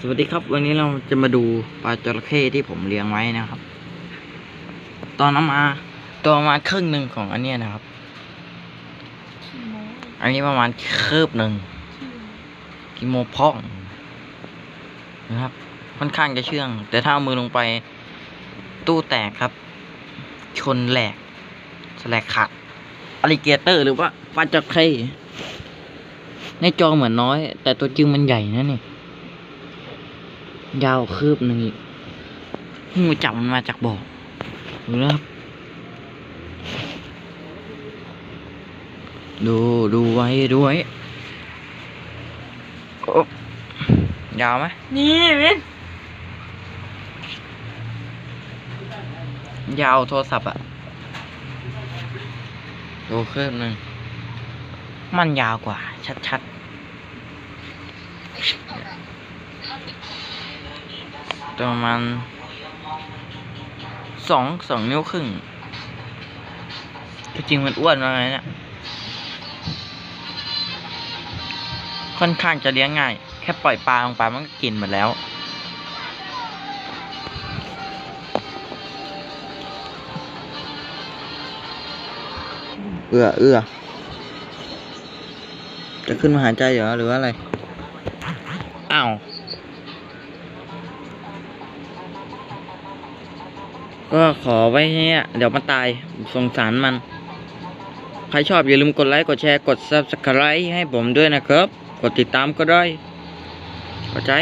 สวัสดีครับ วันนี้เราจะมาดูปลาจระเข้ที่ผมเลี้ยงไว้นะครับ ตอนน้ำมาตัวประมาณครึ่งหนึ่งของอันเนี้ยนะครับ อันนี้ประมาณคืบหนึ่งกิโมพองนะครับ ค่อนข้างจะเชื่อง แต่ถ้าเอามือลงไปตู้แตกครับ ชนแหลกสแลกขาดอลิเกเตอร์หรือว่าปลาจระเข้ในจอเหมือนน้อย แต่ตัวจริงมันใหญ่นะนี่ ยาวคืบหนึ่งอีกงูจับมันมาจากบ่อดูนะครับ ดูดูไว้ดูไว้โอ้ยาวไหมนี่วินยาวโทรศัพท์อะดูคืบหนึ่งมันยาวกว่า ชัดๆตัว ประมาณสองสองนิ้วครึ่งจริงๆมันอ้วนมากเลยเนี่ยค่อนข้างจะเลี้ยงง่าย แค่ปล่อยปลาลงไปมันก็กินหมดแล้ว เอื้อเอื้อจะขึ้นมาหายใจเหรอหรือว่าอะไร อ้าว ก็ขอไว้เนี้ยเดี๋ยวมันตายสงสารมัน ใครชอบอย่าลืมกดไลค์ กดแชร์ กด subscribe ให้ผมด้วยนะครับ กดติดตามก็ได้เข้าใจ